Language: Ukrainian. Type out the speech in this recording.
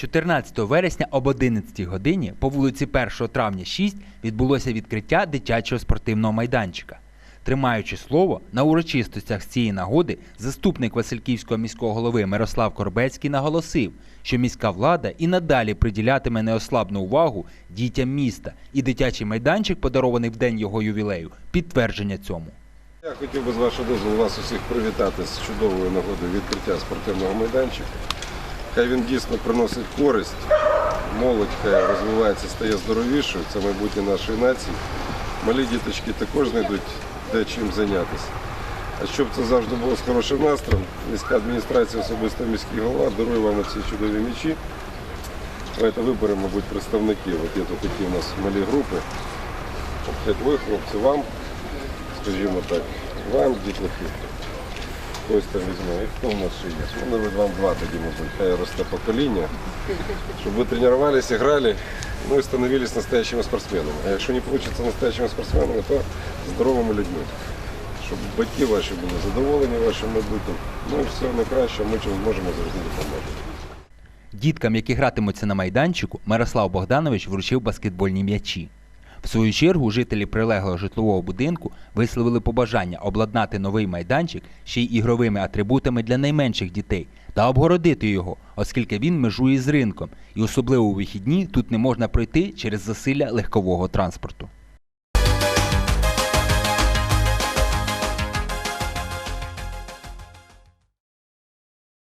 14 вересня об 11 годині по вулиці 1 травня 6 відбулося відкриття дитячого спортивного майданчика. Тримаючи слово, на урочистостях з цієї нагоди заступник Васильківського міського голови Мирослав Корбецький наголосив, що міська влада і надалі приділятиме неослабну увагу дітям міста, і дитячий майданчик, подарований в день його ювілею, підтвердження цьому. Я хотів би з вашого дозволу вас усіх привітати з чудовою нагодою відкриття спортивного майданчика. Хай він дійсно приносить користь, молодь хай розвивається, стає здоровішою, це майбутнє нашої нації. Малі діточки також знайдуть де чим зайнятися. А щоб це завжди було з хорошим настроєм, міська адміністрація, особисто міський голова, дарує вам ці чудові. Давайте виберемо, мабуть, представників. От є тут такі у нас малі групи. От ви, хлопці, вам скажімо так, вам, дітлахи. Хтось там візьме. І хто в нас ще є? Ну, навіть вам два тоді, мабуть, хай росте покоління, щоб ви тренувалися, грали, ну і становились настоящими спортсменами. А якщо не вийде настоящими спортсменами, то здоровими людьми. Щоб батьки ваші були задоволені вашим майбутнім. Ну і все найкраще, ми чим зможемо завжди допомогти. Діткам, які гратимуться на майданчику, Мирослав Богданович вручив баскетбольні м'ячі. В свою чергу жителі прилеглого житлового будинку висловили побажання обладнати новий майданчик ще й ігровими атрибутами для найменших дітей та обгородити його, оскільки він межує з ринком, і особливо у вихідні тут не можна пройти через засилля легкового транспорту.